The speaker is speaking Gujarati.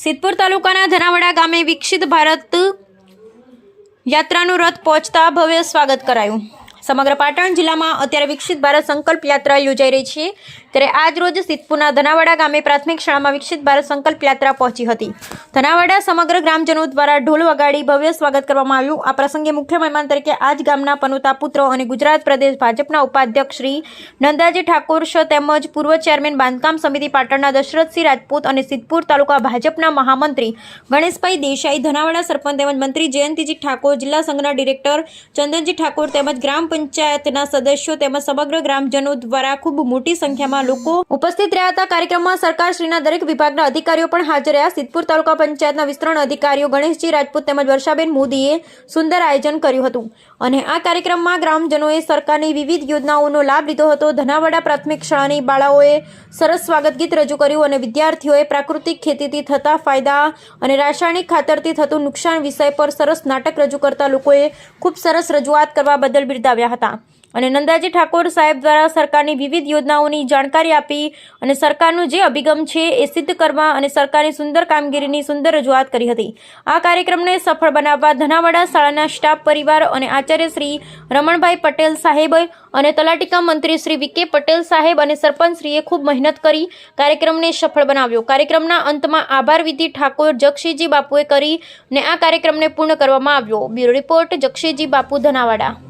સિદ્ધપુર તાલુકાના ધનાવડા ગામે વિકસિત ભારત યાત્રાનું રથ પહોંચતા ભવ્ય સ્વાગત કરાયું. સમગ્ર પાટણ જિલ્લામાં અત્યારે વિકસિત ભારત સંકલ્પ યાત્રા યોજાઈ રહી છે. ત્યારે આજ રોજ સિદ્ધપુરના ધનાવાડા ગામે પ્રાથમિક શાળામાં વિકસિત ભારત સંકલ્પ યાત્રા પહોંચી હતી. ધનાવાડા સમગ્ર ગ્રામજનો દ્વારા ઢોલ વગાડી ભવ્ય સ્વાગત કરવામાં આવ્યું. આ પ્રસંગે મુખ્ય મહેમાન તરીકે આજ ગામના પનુતા પુત્રો અને ગુજરાત પ્રદેશ ભાજપના ઉપાધ્યક્ષ શ્રી નંદાજી ઠાકોર તેમજ પૂર્વ ચેરમેન બાંધકામ સમિતિ પાટણના દશરથસિંહ રાજપૂત અને સિદ્ધપુર તાલુકા ભાજપના મહામંત્રી ગણેશભાઈ દેસાઈ, ધનાવાડા સરપંચ તેમજ મંત્રી જયંતિજી ઠાકોર, જિલ્લા સંઘના ડિરેક્ટર ચંદનજી ઠાકોર તેમજ ગ્રામ પંચાયતના સદસ્યો તેમજ સમગ્ર ગ્રામજનો દ્વારા ખૂબ મોટી સંખ્યામાં લોકો ઉપસ્થિત રહ્યા હતા. કાર્યક્રમમાં સરકારશ્રીના દરેક વિભાગના અધિકારીઓ પણ હાજર રહ્યા. સિદ્ધપુર તાલુકા પંચાયતના વિસ્તરણ અધિકારીઓ ગણેશજી, રાજપૂત તેમજ વર્ષાબેન મોદીએ સુંદર આયોજન કર્યું હતું. અને આ કાર્યક્રમમાં ગ્રામજનોએ સરકારની વિવિધ યોજનાઓનો લાભ લીધો હતો. ધનાવાડા પ્રાથમિક શાળાની બાળાઓએ સરસ સ્વાગત ગીત રજૂ કર્યું અને વિદ્યાર્થીઓએ પ્રાકૃતિક ખેતીથી થતા ફાયદા અને રાસાયણિક ખાતરથી થતું નુકસાન વિષય પર સરસ નાટક રજૂ કરતા લોકોએ ખૂબ સરસ રજૂઆત કરવા બદલ બિરદાવ્યા. હતા. અને નંદાજી ઠાકોર સાહેબ દ્વારા સરકારની વિવિધ યોજનાઓની જાણકારી આપી અને સરકારનું જે અભિગમ છે એ સિદ્ધ કરવા અને સરકારની સુંદર કામગીરીની સુંદર રજૂઆત કરી હતી. આ કાર્યક્રમને સફળ બનાવવા ધનાવાડા શાળાના સ્ટાફ પરિવાર અને આચાર્ય શ્રી રમણભાઈ પટેલ સાહેબ અને તલાટીકા મંત્રી શ્રી વિકે પટેલ સાહેબ અને સરપંચશ્રીએ ખૂબ મહેનત કરી કાર્યક્રમને સફળ બનાવ્યો. કાર્યક્રમના અંતમાં આભાર વિધિ ઠાકોર જક્ષીજી બાપુએ કરી ને આ કાર્યક્રમને પૂર્ણ કરવામાં આવ્યો. બ્યુરો રિપોર્ટ જક્ષીજી બાપુ ધનાવાડા.